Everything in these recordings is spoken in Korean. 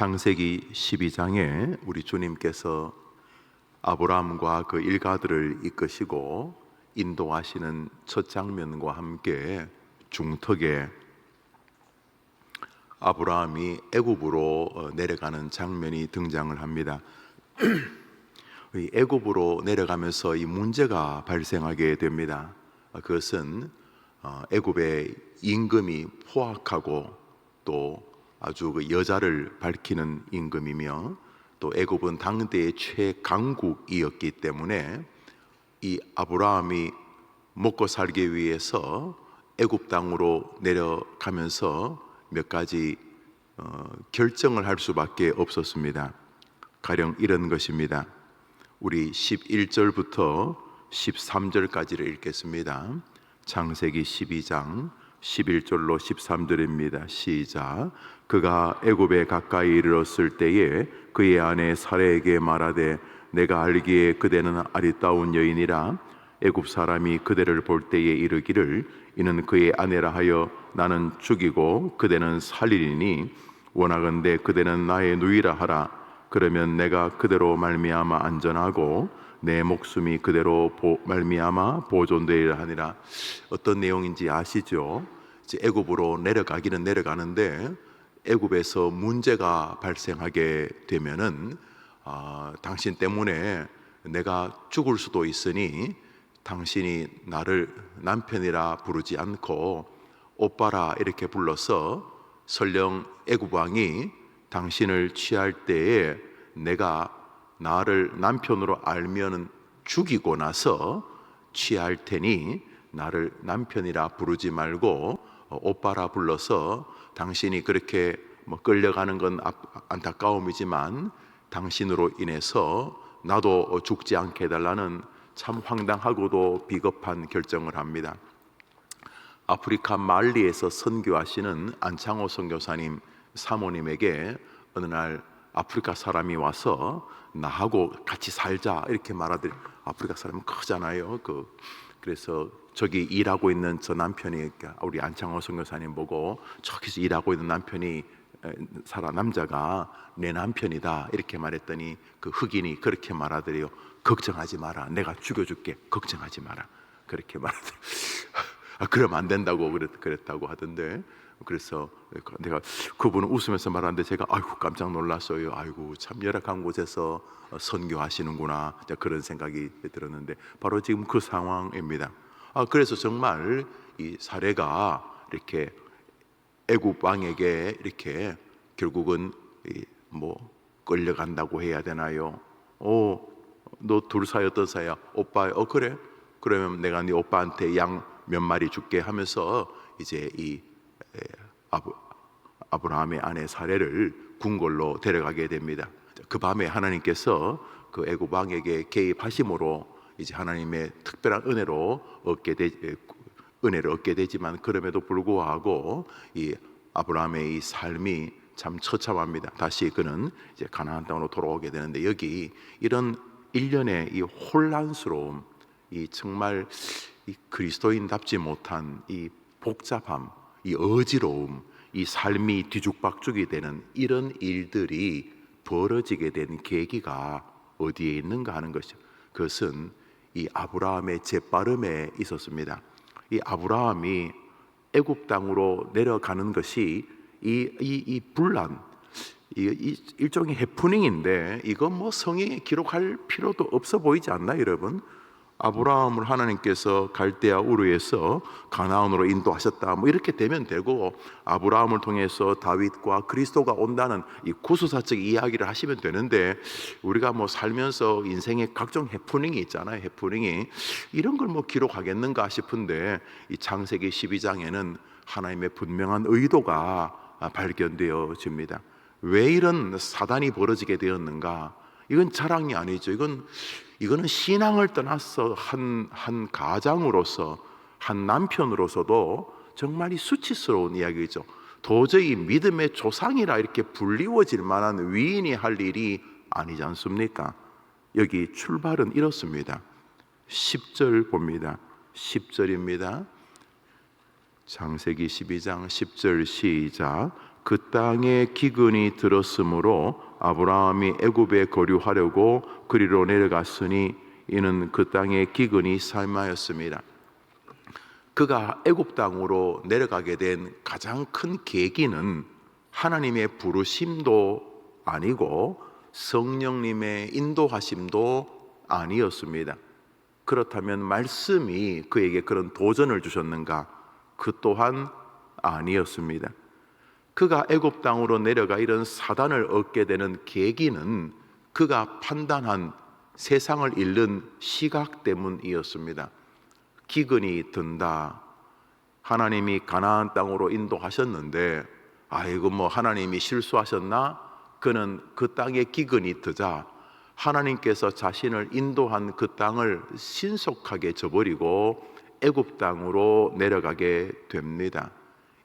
창세기 12장에 우리 주님께서 아브라함과 그 일가들을 이끄시고 인도하시는 첫 장면과 함께 중턱에 아브라함이 애굽으로 어, 내려가는 장면이 등장을 합니다. 이 애굽으로 내려가면서 이 문제가 발생하게 됩니다. 어, 그것은 어, 애굽의 임금이 포악하고 또 아주 그 여자를 밝히는 임금이며 또 애굽은 당대의 최강국이었기 때문에 이 아브라함이 먹고 살기 위해서 애굽 땅으로 내려가면서 몇 가지 어, 결정을 할 수밖에 없었습니다. 가령 이런 것입니다. 우리 11절부터 13절까지를 읽겠습니다. 창세기 12장 11절로 13절입니다. 시작. 그가 애굽에 가까이 이르렀을 때에 그의 아내 사레에게 말하되 내가 알기에 그대는 아리따운 여인이라 애굽 사람이 그대를 볼 때에 이르기를 이는 그의 아내라 하여 나는 죽이고 그대는 살리리니 원하건대 그대는 나의 누이라 하라 그러면 내가 그대로 말미암아 안전하고 내 목숨이 그대로 보, 말미암아 보존되리라 하니라 어떤 내용인지 아시죠? 애굽으로 내려가기는 내려가는데 애굽에서 문제가 발생하게 되면은 아, 당신 때문에 내가 죽을 수도 있으니 당신이 나를 남편이라 부르지 않고 오빠라 이렇게 불러서 설령 애굽 왕이 당신을 취할 때에 내가 나를 남편으로 알면은 죽이고 나서 취할 테니 나를 남편이라 부르지 말고 어, 오빠라 불러서 당신이 그렇게 뭐 끌려가는 건 안타까움이지만 당신으로 인해서 나도 죽지 않게 해달라는 참 황당하고도 비겁한 결정을 합니다. 아프리카 말리에서 선교하시는 안창호 선교사님 사모님에게 어느 날 아프리카 사람이 와서 나하고 같이 살자 이렇게 말하더니 아프리카 사람은 크잖아요. 그 그래서 저기 일하고 있는 저 남편이 우리 안창호 선교사님 보고 저기서 일하고 있는 남편이 살아 남자가 내 남편이다 이렇게 말했더니 그 흑인이 그렇게 말하더래요. 걱정하지 마라. 내가 죽여줄게. 걱정하지 마라. 그렇게 말하더래요. 아, 그러면 안 된다고 그랬, 그랬 다고 하던데 그래서 내가 그분은 웃으면서 말하는데 제가 아이고 깜짝 놀랐어요. 아이고 참 열악한 곳에서 선교하시는구나 그런 생각이 들었는데 바로 지금 그 상황입니다. 아 그래서 정말 이 사례가 이렇게 애굽 왕에게 이렇게 결국은 뭐 끌려간다고 해야 되나요? 어, 너둘 어떤 사이야? 오빠, 어 그래? 그러면 내가 네 오빠한테 양 몇 마리 줄게 하면서 이제 이 아브, 아브라함의 아내 사례를 궁궐로 데려가게 됩니다. 그 밤에 하나님께서 그 애굽 왕에게 개입하심으로 이제 하나님의 특별한 은혜로 얻게 되, 은혜를 얻게 되지만 그럼에도 불구하고 이 아브라함의 이 삶이 참 처참합니다. 다시 그는 이제 가나안 땅으로 돌아오게 되는데 여기 이런 일련의 이 혼란스러움, 이 정말 이 그리스도인답지 못한 이 복잡함, 이 어지러움, 이 삶이 뒤죽박죽이 되는 이런 일들이 벌어지게 된 계기가 어디에 있는가 하는 것이죠. 그것은 이 아브라함의 재빠름에 있었습니다. 이 아브라함이 애굽 땅으로 내려가는 것이 이, 이, 이 분란, 이, 이 일종의 해프닝인데 이건 뭐 성경에 기록할 필요도 없어 보이지 않나 여러분? 아브라함을 하나님께서 갈대아 우르에서 가나안으로 인도하셨다. 뭐 이렇게 되면 되고 아브라함을 통해서 다윗과 그리스도가 온다는 이 구수사적 이야기를 하시면 되는데 우리가 뭐 살면서 인생에 각종 해프닝이 있잖아요. 해프닝이 이런 걸 뭐 기록하겠는가 싶은데 이 창세기 12장에는 하나님의 분명한 의도가 발견되어집니다. 왜 이런 사단이 벌어지게 되었는가? 이건 자랑이 아니죠. 이건 이거는 신앙을 떠나서 한, 한 가장으로서 한 남편으로서도 정말 이 수치스러운 이야기죠. 도저히 믿음의 조상이라 이렇게 불리워질 만한 위인이 할 일이 아니지 않습니까? 여기 출발은 이렇습니다. 10절 봅니다. 10절입니다. 장세기 12장 10절 시작. 그 땅에 기근이 들었으므로 아브라함이 애굽에 거류하려고 그리로 내려갔으니 이는 그 땅에 기근이 삶하였습니다. 그가 애굽 땅으로 내려가게 된 가장 큰 계기는 하나님의 부르심도 아니고 성령님의 인도하심도 아니었습니다. 그렇다면 말씀이 그에게 그런 도전을 주셨는가? 그 또한 아니었습니다. 그가 애굽 땅으로 내려가 이런 사단을 얻게 되는 계기는 그가 판단한 세상을 잃는 시각 때문이었습니다. 기근이 든다. 하나님이 가나안 땅으로 인도하셨는데 아이고 뭐 하나님이 실수하셨나? 그는 그 땅에 기근이 드자 하나님께서 자신을 인도한 그 땅을 신속하게 저버리고 애굽 땅으로 내려가게 됩니다.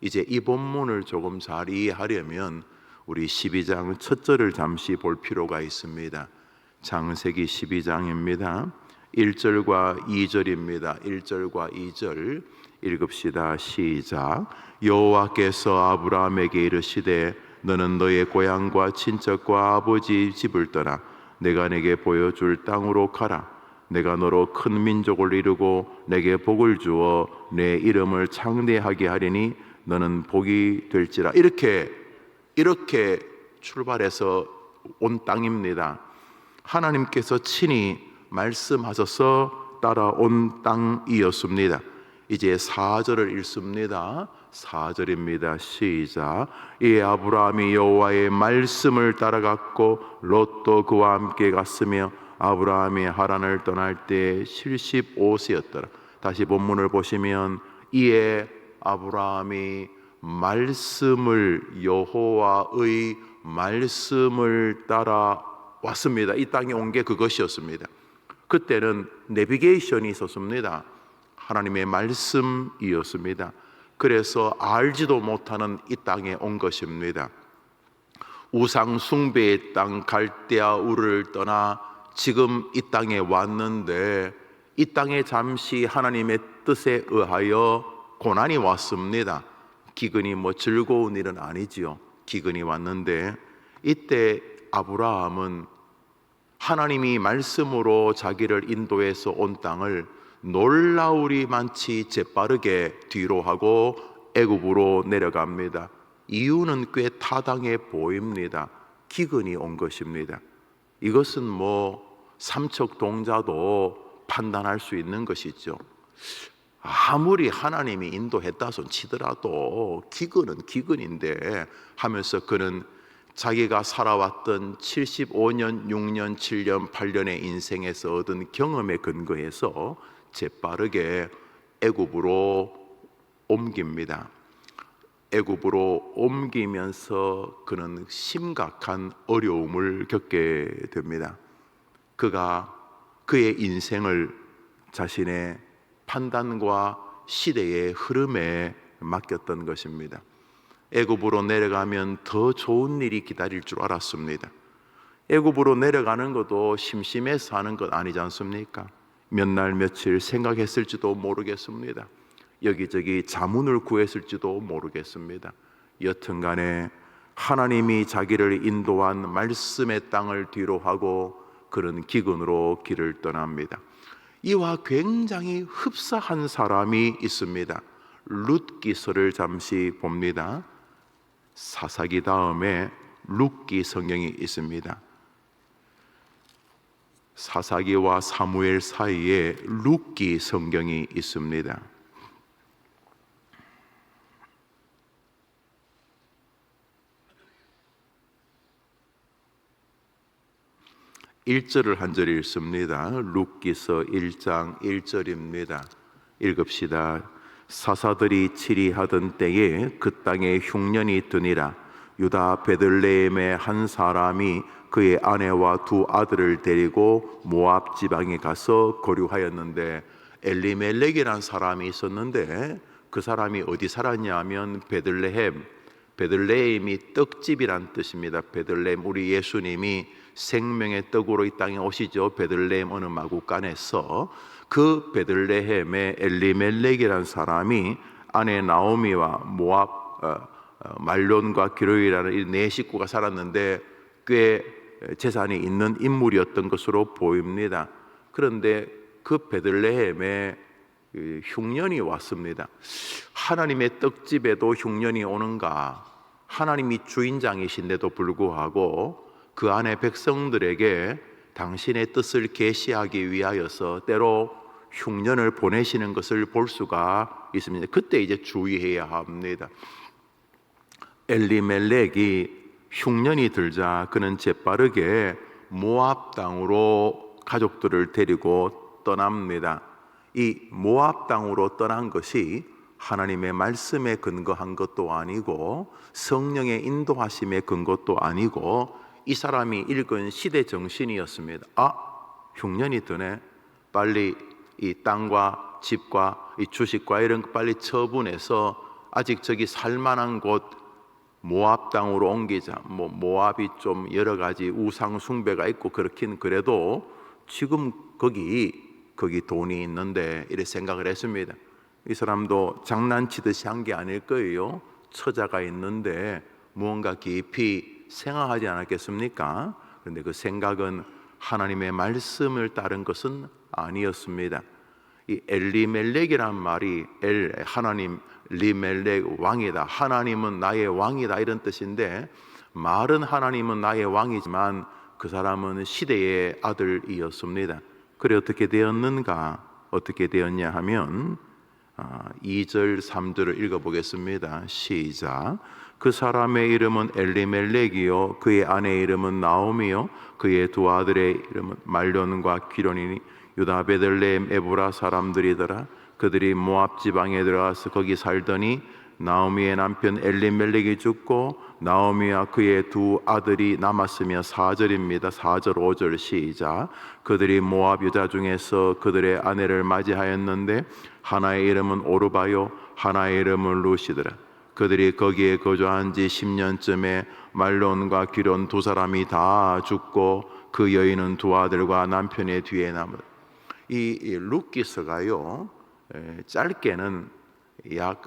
이제 이 본문을 조금 잘 이해하려면 우리 12장 첫 절을 잠시 볼 필요가 있습니다. 창세기 12장입니다. 1절과 2절입니다. 1절과 2절 읽읍시다. 시작. 여호와께서 아브라함에게 이르시되 너는 너의 고향과 친척과 아버지 집을 떠나 내가 내게 보여줄 땅으로 가라. 내가 너로 큰 민족을 이루고 내게 복을 주어 내 이름을 창대하게 하리니 너는 복이 될지라. 이렇게 이렇게 출발해서 온 땅입니다. 하나님께서 친히 말씀하셔서 따라온 땅이었습니다. 이제 4절을 읽습니다. 4절입니다. 시작. 이 아브라함이 여호와의 말씀을 따라갔고 롯도 그와 함께 갔으며 아브라함이 하란을 떠날 때 75세였더라. 다시 본문을 보시면 이에 아브라함이 말씀을 여호와의 말씀을 따라 왔습니다. 이 땅에 온 게 그것이었습니다. 그때는 내비게이션이 있었습니다. 하나님의 말씀이었습니다. 그래서 알지도 못하는 이 땅에 온 것입니다. 우상 숭배의 땅 갈대아 우를 떠나 지금 이 땅에 왔는데 이 땅에 잠시 하나님의 뜻에 의하여 고난이 왔습니다. 기근이 뭐 즐거운 일은 아니지요. 기근이 왔는데 이때 아브라함은 하나님이 말씀으로 자기를 인도해서 온 땅을 놀라우리만치 재빠르게 뒤로 하고 애굽으로 내려갑니다. 이유는 꽤 타당해 보입니다. 기근이 온 것입니다. 이것은 뭐 삼척 동자도 판단할 수 있는 것이죠. 아무리 하나님이 인도했다 손 치더라도 기근은 기근인데 하면서 그는 자기가 살아왔던 75년, 6년, 7년, 8년의 인생에서 얻은 경험에 근거해서 재빠르게 애굽으로 옮깁니다. 애굽으로 옮기면서 그는 심각한 어려움을 겪게 됩니다. 그가 그의 인생을 자신의 판단과 시대의 흐름에 맡겼던 것입니다. 애굽으로 내려가면 더 좋은 일이 기다릴 줄 알았습니다. 애굽으로 내려가는 것도 심심해서 하는 것 아니지 않습니까? 몇 날 며칠 생각했을지도 모르겠습니다. 여기저기 자문을 구했을지도 모르겠습니다. 여튼간에 하나님이 자기를 인도한 말씀의 땅을 뒤로 하고 그런 기근으로 길을 떠납니다. 이와 굉장히 흡사한 사람이 있습니다. 룻 기서를 잠시 봅니다. 사사기 다음에 룻기 성경이 있습니다. 사사기와 사무엘 사이에 룻기 성경이 있습니다. 일절을 한 절 읽습니다. 룻기서 1장 1절입니다. 읽읍시다. 사사들이 치리하던 때에 그 땅에 흉년이 드니라 유다 베들레헴의 한 사람이 그의 아내와 두 아들을 데리고 모압 지방에 가서 거류하였는데 엘리멜렉이라는 사람이 있었는데 그 사람이 어디 살았냐면 베들레헴 베들레헴이 떡집이란 뜻입니다. 베들레헴 우리 예수님이 생명의 떡으로 이 땅에 오시죠. 베들레헴 어느 마구간에서 그 베들레헴의 엘리멜렉이라는 사람이 아내 나오미와 모압 어, 어, 말론과 기로이라는 이 네 식구가 살았는데 꽤 재산이 있는 인물이었던 것으로 보입니다. 그런데 그 베들레헴에 그 흉년이 왔습니다. 하나님의 떡집에도 흉년이 오는가? 하나님이 주인장이신데도 불구하고 그 안에 백성들에게 당신의 뜻을 계시하기 위하여서 때로 흉년을 보내시는 것을 볼 수가 있습니다. 그때 이제 주의해야 합니다. 엘리멜렉이 흉년이 들자 그는 재빠르게 모압 땅으로 가족들을 데리고 떠납니다. 이 모압 땅으로 떠난 것이 하나님의 말씀에 근거한 것도 아니고 성령의 인도하심에 근것도 아니고 이 사람이 읽은 시대 정신이었습니다. 아, 흉년이 드네. 빨리 이 땅과 집과 이 주식과 이런 거 빨리 처분해서 아직 저기 살만한 곳 모압 땅으로 옮기자. 뭐 모압이 좀 여러 가지 우상 숭배가 있고 그렇긴 그래도 지금 거기 거기 돈이 있는데 이래 생각을 했습니다. 이 사람도 장난치듯이 한 게 아닐 거예요. 처자가 있는데 무언가 깊이 생각하지 않았겠습니까? 그런데 그 생각은 하나님의 말씀을 따른 것은 아니었습니다. 이 엘리멜렉이란 말이 엘 하나님 리멜렉 왕이다. 하나님은 나의 왕이다 이런 뜻인데 말은 하나님은 나의 왕이지만 그 사람은 시대의 아들이었습니다. 그래 어떻게 되었는가? 어떻게 되었냐 하면 2절, 3절을 읽어 보겠습니다. 시작. 그 사람의 이름은 엘리멜렉이요 그의 아내의 이름은 나오미요 그의 두 아들의 이름은 말론과 기론이니 유다 베들레헴 에브라 사람들이더라 그들이 모압 지방에 들어가서 거기 살더니 나오미의 남편 엘리멜렉이 죽고 나오미와 그의 두 아들이 남았으며 4절입니다. 4절 5절 시작. 그들이 모압 여자 중에서 그들의 아내를 맞이하였는데 하나의 이름은 오르바요 하나의 이름은 루시더라. 그들이 거기에 거주한 지 10년쯤에 말론과 기론 두 사람이 다 죽고 그 여인은 두 아들과 남편의 뒤에 남은 이 루키스가요 짧게는 약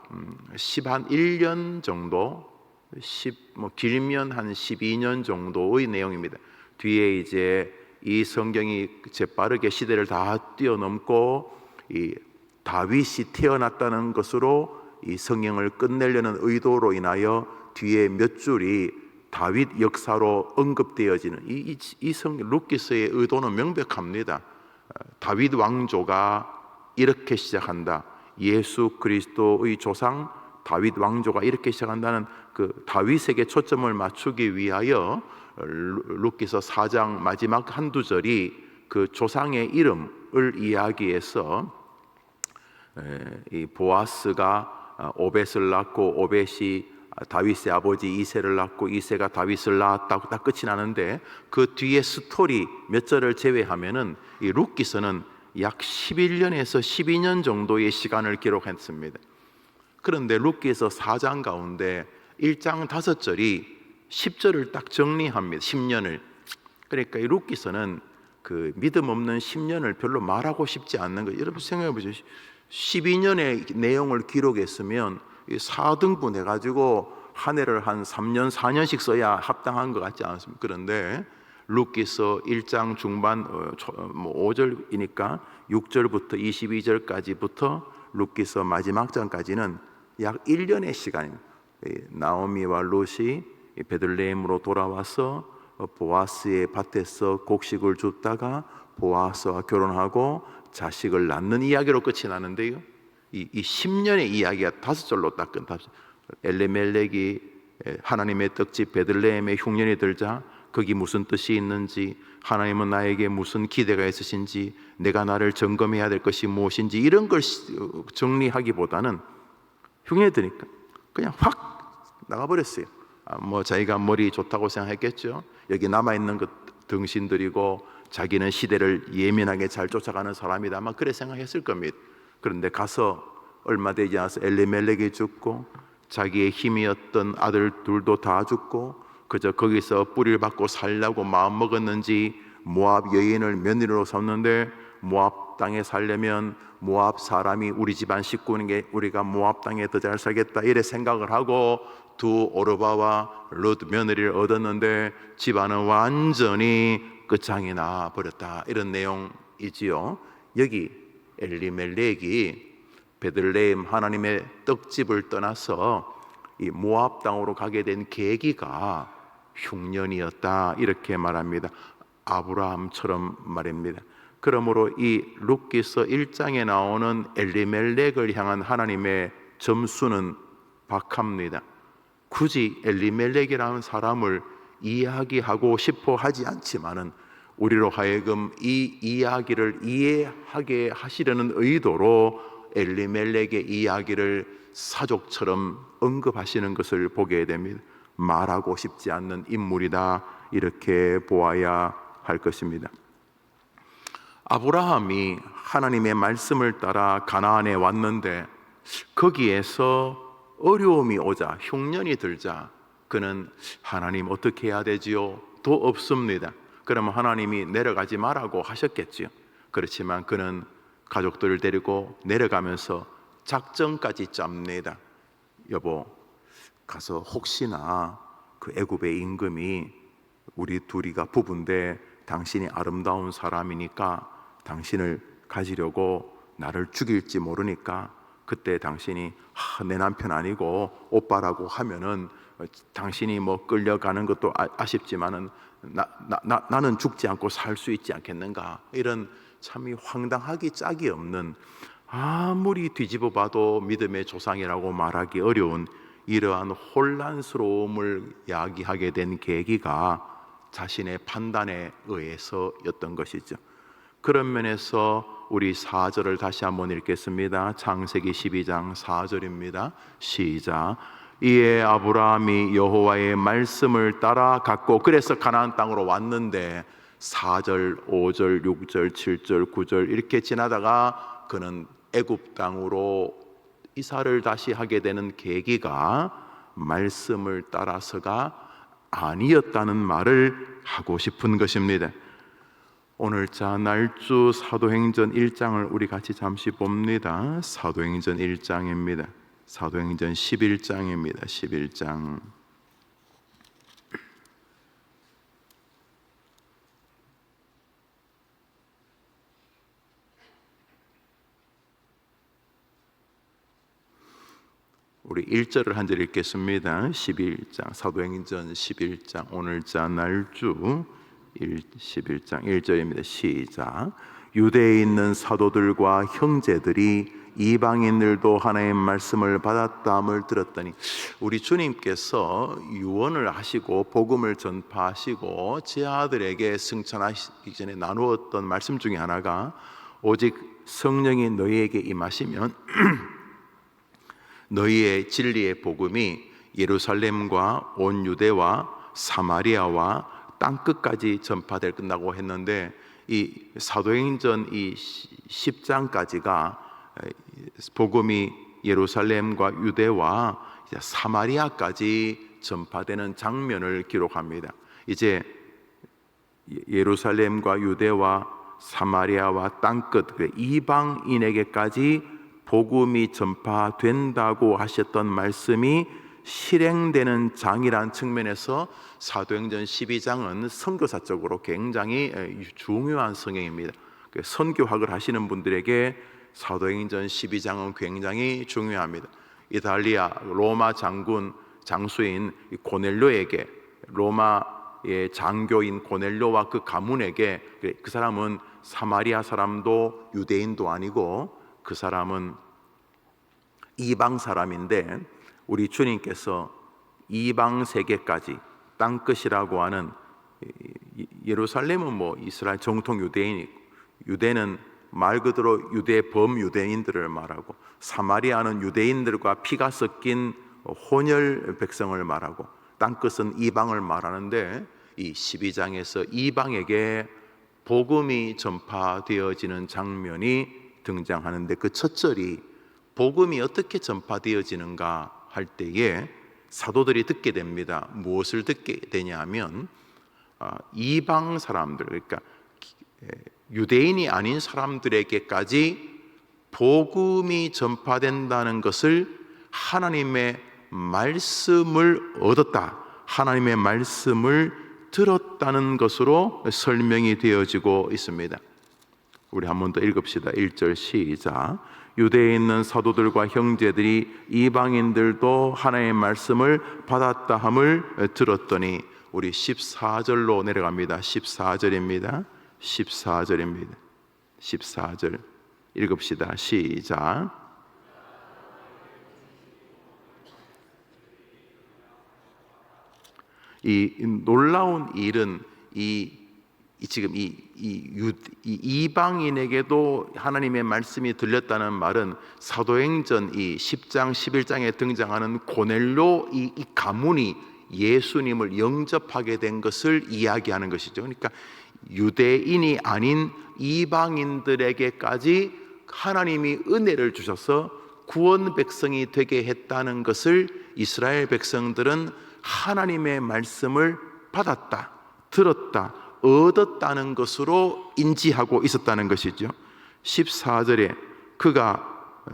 10한 음, 1년 정도 10뭐 길면 한 12년 정도의 내용입니다. 뒤에 이제 이 성경이 재빠르게 시대를 다 뛰어넘고 이 다윗이 태어났다는 것으로 이 성경을 끝내려는 의도로 인하여 뒤에 몇 줄이 다윗 역사로 언급되어지는 이성 루키스의 의도는 명백합니다. 다윗 왕조가 이렇게 시작한다. 예수 그리스도의 조상 다윗 왕조가 이렇게 시작한다는 그 다윗에게 초점을 맞추기 위하여 루키서 4장 마지막 한두 절이 그 조상의 이름을 이야기해서 이 보아스가 오벳을 낳고 오벳이 다윗의 아버지 이세를 낳고 이세가 다윗을 낳았다고 딱 끝이 나는데 그 뒤에 스토리 몇 절을 제외하면은 이 룻기서는 약 11년에서 12년 정도의 시간을 기록했습니다. 그런데 룻기에서 4장 가운데 1장 5절이 10절을 딱 정리합니다. 10년을. 그러니까 이 룻기서는 그 믿음 없는 10년을 별로 말하고 싶지 않는 거. 여러분 생각해 보세요. 12년의 내용을 기록했으면 4등분 해가지고 한 해를 한 3년, 4년씩 써야 합당한 것 같지 않습니까? 그런데 루키서 1장 중반 5절이니까 어, 뭐 6절부터 22절까지부터 루키서 마지막 장까지는 약 1년의 시간입니다. 나오미와 롯이 베들레헴으로 돌아와서 보아스의 밭에서 곡식을 줍다가 보아스와 결혼하고 자식을 낳는 이야기로 끝이 나는데요. 이, 이 10년의 이야기가 다섯 절로 딱 끝. 엘레멜렉이 하나님의 떡집 베들레헴에 흉년이 들자 거기 무슨 뜻이 있는지 하나님은 나에게 무슨 기대가 있으신지 내가 나를 점검해야 될 것이 무엇인지 이런 걸 정리하기보다는 흉내 드니까 그냥 확 나가버렸어요. 아, 뭐 자기가 머리 좋다고 생각했겠죠. 여기 남아 있는 것 등신들이고 자기는 시대를 예민하게 잘 쫓아가는 사람이다. 아마 그래 생각했을 겁니다. 그런데 가서 얼마 되지 않아서 엘리멜렉이 죽고 자기의 힘이었던 아들 둘도 다 죽고 그저 거기서 뿌리를 받고 살려고 마음 먹었는지 모압 여인을 며느리로 삼는데 모압 땅에 살려면 모압 사람이 우리 집안 식구인 게 우리가 모압 땅에 더 잘 살겠다 이래 생각을 하고 두 오르바와 롯 며느리를 얻었는데 집안은 완전히 끝장이 나 버렸다 이런 내용이지요. 여기 엘리멜렉이 베들레헴 하나님의 떡집을 떠나서 이 모압 땅으로 가게 된 계기가 흉년이었다 이렇게 말합니다. 아브라함처럼 말입니다. 그러므로 이 룻기서 1장에 나오는 엘리멜렉을 향한 하나님의 점수는 박합니다. 굳이 엘리멜렉이라는 사람을 이야기하고 싶어 하지 않지만은 우리로 하여금 이 이야기를 이해하게 하시려는 의도로 엘리멜렉의 이야기를 사족처럼 언급하시는 것을 보게 됩니다. 말하고 싶지 않는 인물이다 이렇게 보아야 할 것입니다. 아브라함이 하나님의 말씀을 따라 가나안에 왔는데 거기에서 어려움이 오자 흉년이 들자 그는 하나님 어떻게 해야 되지요? 도 없습니다. 그러면 하나님이 내려가지 말라고 하셨겠지요. 그렇지만 그는 가족들을 데리고 내려가면서 작전까지 짭니다. 여보, 가서 혹시나 그 애굽의 임금이 우리 둘이가 부부인데 당신이 아름다운 사람이니까 당신을 가지려고 나를 죽일지 모르니까 그때 당신이 아, 내 남편 아니고 오빠라고 하면은 당신이 뭐 끌려가는 것도 아, 아쉽지만은 나, 나, 나, 나 는 죽지 않고 살 수 있지 않겠는가 이런 참이 황당하기 짝이 없는 아무리 뒤집어 봐도 믿음의 조상이라고 말하기 어려운 이러한 혼란스러움을 야기하게 된 계기가 자신의 판단에 의해서였던 것이죠. 그런 면에서 우리 4절을 다시 한번 읽겠습니다. 창세기 12장 4절입니다. 시작. 이에 아브라함이 여호와의 말씀을 따라 갔고 그래서 가나안 땅으로 왔는데 4절, 5절, 6절, 7절, 9절 이렇게 지나다가 그는 애굽 땅으로 이사를 다시 하게 되는 계기가 말씀을 따라서가 아니었다는 말을 하고 싶은 것입니다. 오늘 자 날주 사도행전 1장을 우리 같이 잠시 봅니다. 사도행전 1장입니다. 사도행전 11장입니다. 11장. 우리 1절을 한 절 읽겠습니다. 11장 사도행전 11장 오늘자 날주 1, 11장 1절입니다. 시작. 유대에 있는 사도들과 형제들이 이방인들도 하나님의 말씀을 받았다함을 들었더니 우리 주님께서 유언을 하시고 복음을 전파하시고 제 아들에게 승천하시기 전에 나누었던 말씀 중에 하나가 오직 성령이 너희에게 임하시면 너희의 진리의 복음이 예루살렘과 온 유대와 사마리아와 땅 끝까지 전파될 끝나고 했는데 이 사도행전 이 10장까지가 복음이 예루살렘과 유대와 사마리아까지 전파되는 장면을 기록합니다. 이제 예루살렘과 유대와 사마리아와 땅끝 그 이방인에게까지 복음이 전파된다고 하셨던 말씀이 실행되는 장이란 측면에서 사도행전 12장은 선교사적으로 굉장히 중요한 성경입니다. 그 선교학을 하시는 분들에게 사도행전 12장은 굉장히 중요합니다. 이탈리아 로마 장군 장수인 고넬료에게 로마의 장교인 고넬료와 그 가문에게 그 사람은 사마리아 사람도 유대인도 아니고 그 사람은 이방 사람인데 우리 주님께서 이방 세계까지 땅 끝이라고 하는 예루살렘은 뭐 이스라엘 정통 유대인 유대는 말 그대로 유대 범유대인들을 말하고 사마리아는 유대인들과 피가 섞인 혼혈 백성을 말하고 땅 끝은 이방을 말하는데 이 12장에서 이방에게 복음이 전파되어지는 장면이 등장하는데 그 첫 절이 복음이 어떻게 전파되어지는가 할 때에 사도들이 듣게 됩니다. 무엇을 듣게 되냐면 아, 이방 사람들 그러니까 유대인이 아닌 사람들에게까지 복음이 전파된다는 것을 하나님의 말씀을 얻었다. 하나님의 말씀을 들었다는 것으로 설명이 되어지고 있습니다. 우리 한 번 더 읽읍시다. 1절 시작. 유대에 있는 사도들과 형제들이 이방인들도 하나님의 말씀을 받았다 함을 들었더니 우리 14절로 내려갑니다. 14절입니다. 14절입니다. 14절 읽읍시다. 시작. 이 놀라운 일은 이, 이 지금 이, 이, 유, 이 이방인에게도 하나님의 말씀이 들렸다는 말은 사도행전 이 10장 11장에 등장하는 고넬로 이, 이 가문이 예수님을 영접하게 된 것을 이야기하는 것이죠. 그러니까 유대인이 아닌 이방인들에게까지 하나님이 은혜를 주셔서 구원 백성이 되게 했다는 것을 이스라엘 백성들은 하나님의 말씀을 받았다, 들었다, 얻었다는 것으로 인지하고 있었다는 것이죠. 14절에 그가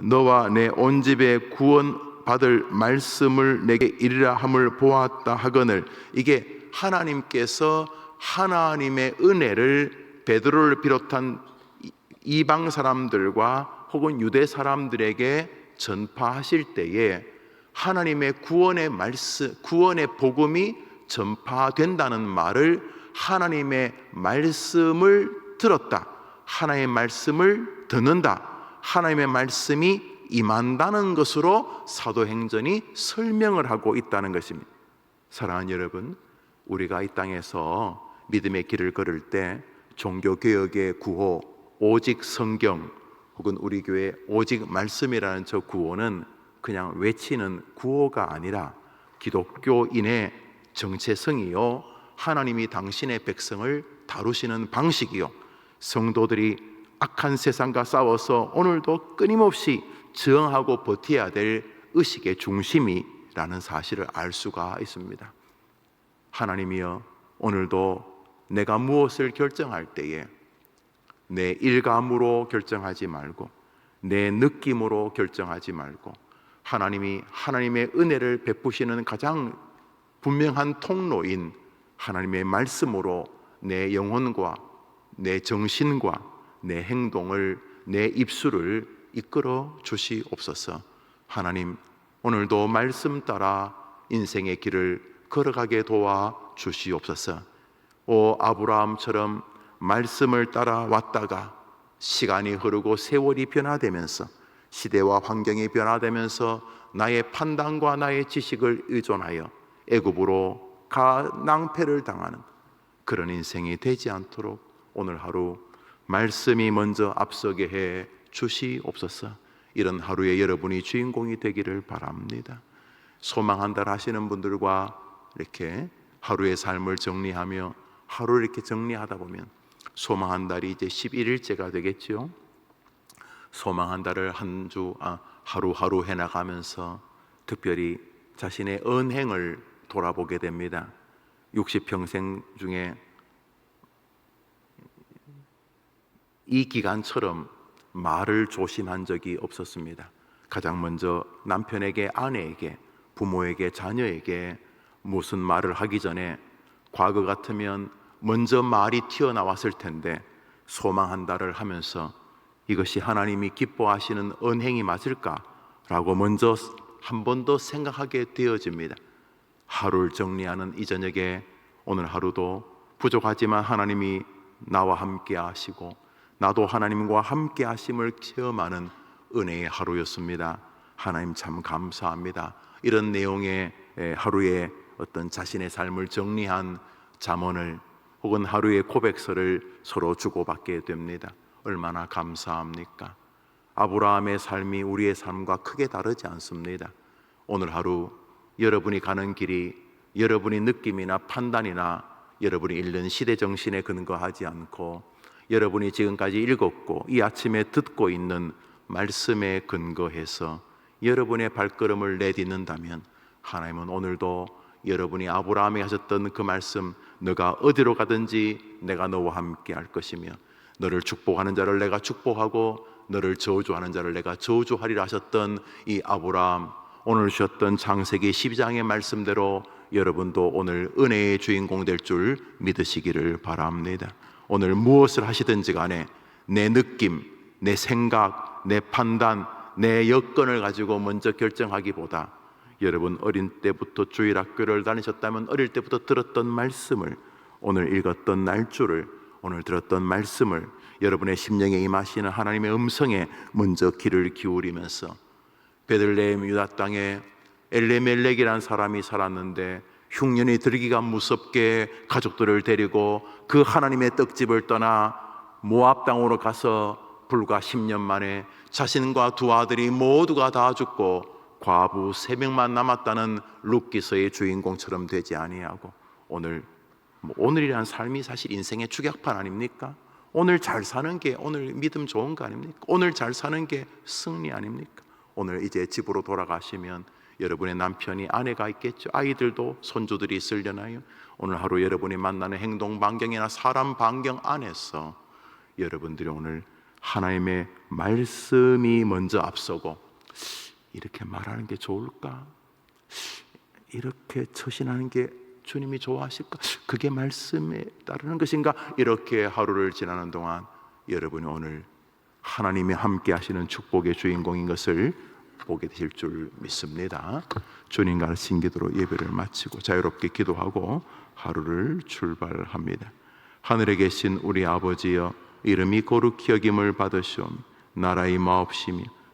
너와 내 온 집에 구원 받을 말씀을 내게 이르라 함을 보았다 하거늘 이게 하나님께서 하나님의 은혜를 베드로를 비롯한 이방 사람들과 혹은 유대 사람들에게 전파하실 때에 하나님의 구원의 말씀, 구원의 복음이 전파된다는 말을 하나님의 말씀을 들었다. 하나님의 말씀을 듣는다. 하나님의 말씀이 임한다는 것으로 사도행전이 설명을 하고 있다는 것입니다. 사랑하는 여러분, 우리가 이 땅에서 믿음의 길을 걸을 때 종교 개혁의 구호 오직 성경 혹은 우리 교회 오직 말씀이라는 저 구호는 그냥 외치는 구호가 아니라 기독교인의 정체성이요 하나님이 당신의 백성을 다루시는 방식이요 성도들이 악한 세상과 싸워서 오늘도 끊임없이 저항하고 버텨야 될 의식의 중심이라는 사실을 알 수가 있습니다. 하나님이여 오늘도 내가 무엇을 결정할 때에 내 일감으로 결정하지 말고 내 느낌으로 결정하지 말고 하나님이 하나님의 은혜를 베푸시는 가장 분명한 통로인 하나님의 말씀으로 내 영혼과 내 정신과 내 행동을 내 입술을 이끌어 주시옵소서. 하나님 오늘도 말씀 따라 인생의 길을 걸어가게 도와 주시옵소서. 오 아브라함처럼 말씀을 따라 왔다가 시간이 흐르고 세월이 변화되면서 시대와 환경이 변화되면서 나의 판단과 나의 지식을 의존하여 애굽으로 가 낭패를 당하는 그런 인생이 되지 않도록 오늘 하루 말씀이 먼저 앞서게 해 주시옵소서. 이런 하루에 여러분이 주인공이 되기를 바랍니다. 소망한다 하시는 분들과 이렇게 하루의 삶을 정리하며 하루 이렇게 정리하다 보면 소망한 달이 이제 11일째가 되겠죠. 소망한 달을 한 주, 아, 하루하루 해 나가면서 특별히 자신의 언행을 돌아보게 됩니다. 60평생 중에 이 기간처럼 말을 조심한 적이 없었습니다. 가장 먼저 남편에게, 아내에게, 부모에게, 자녀에게 무슨 말을 하기 전에 과거 같으면 먼저 말이 튀어나왔을 텐데 소망한다를 하면서 이것이 하나님이 기뻐하시는 언행이 맞을까라고 먼저 한 번 더 생각하게 되어집니다. 하루를 정리하는 이 저녁에 오늘 하루도 부족하지만 하나님이 나와 함께 하시고 나도 하나님과 함께 하심을 체험하는 은혜의 하루였습니다. 하나님 참 감사합니다. 이런 내용의 하루의 어떤 자신의 삶을 정리한 잠언을 혹은 하루의 고백서를 서로 주고받게 됩니다. 얼마나 감사합니까? 아브라함의 삶이 우리의 삶과 크게 다르지 않습니다. 오늘 하루 여러분이 가는 길이 여러분이 느낌이나 판단이나 여러분이 읽는 시대 정신에 근거하지 않고 여러분이 지금까지 읽었고 이 아침에 듣고 있는 말씀에 근거해서 여러분의 발걸음을 내딛는다면 하나님은 오늘도 여러분이 아브라함이 하셨던 그 말씀 너가 어디로 가든지 내가 너와 함께 할 것이며 너를 축복하는 자를 내가 축복하고 너를 저주하는 자를 내가 저주하리라 하셨던 이 아브라함 오늘 주셨던 창세기 12장의 말씀대로 여러분도 오늘 은혜의 주인공 될 줄 믿으시기를 바랍니다. 오늘 무엇을 하시든지 간에 내 느낌, 내 생각, 내 판단, 내 여건을 가지고 먼저 결정하기보다 여러분 어린 때부터 주일 학교를 다니셨다면 어릴 때부터 들었던 말씀을 오늘 읽었던 날조를 오늘 들었던 말씀을 여러분의 심령에 임하시는 하나님의 음성에 먼저 귀를 기울이면서 베들레헴 유다 땅에 엘레멜렉이라는 사람이 살았는데 흉년이 들기가 무섭게 가족들을 데리고 그 하나님의 떡집을 떠나 모압 땅으로 가서 불과 10년 만에 자신과 두 아들이 모두가 다 죽고 과부 세 명만 남았다는 룻기서의 주인공처럼 되지 아니하고 오늘 뭐 오늘이란 삶이 사실 인생의 축약판 아닙니까? 오늘 잘 사는 게 오늘 믿음 좋은 거 아닙니까? 오늘 잘 사는 게 승리 아닙니까? 오늘 이제 집으로 돌아가시면 여러분의 남편이 아내가 있겠죠. 아이들도 손주들이 있으려나요? 오늘 하루 여러분이 만나는 행동 반경이나 사람 반경 안에서 여러분들이 오늘 하나님의 말씀이 먼저 앞서고 이렇게 말하는 게 좋을까? 이렇게 처신하는 게 주님이 좋아하실까? 그게 말씀에 따르는 것인가? 이렇게 하루를 지나는 동안 여러분이 오늘 하나님이 함께 하시는 축복의 주인공인 것을 보게 되실 줄 믿습니다. 주님과 신기도로 예배를 마치고 자유롭게 기도하고 하루를 출발합니다. 하늘에 계신 우리 아버지여 이름이 거룩히 여김을 받으시오며 나라의 마옵시며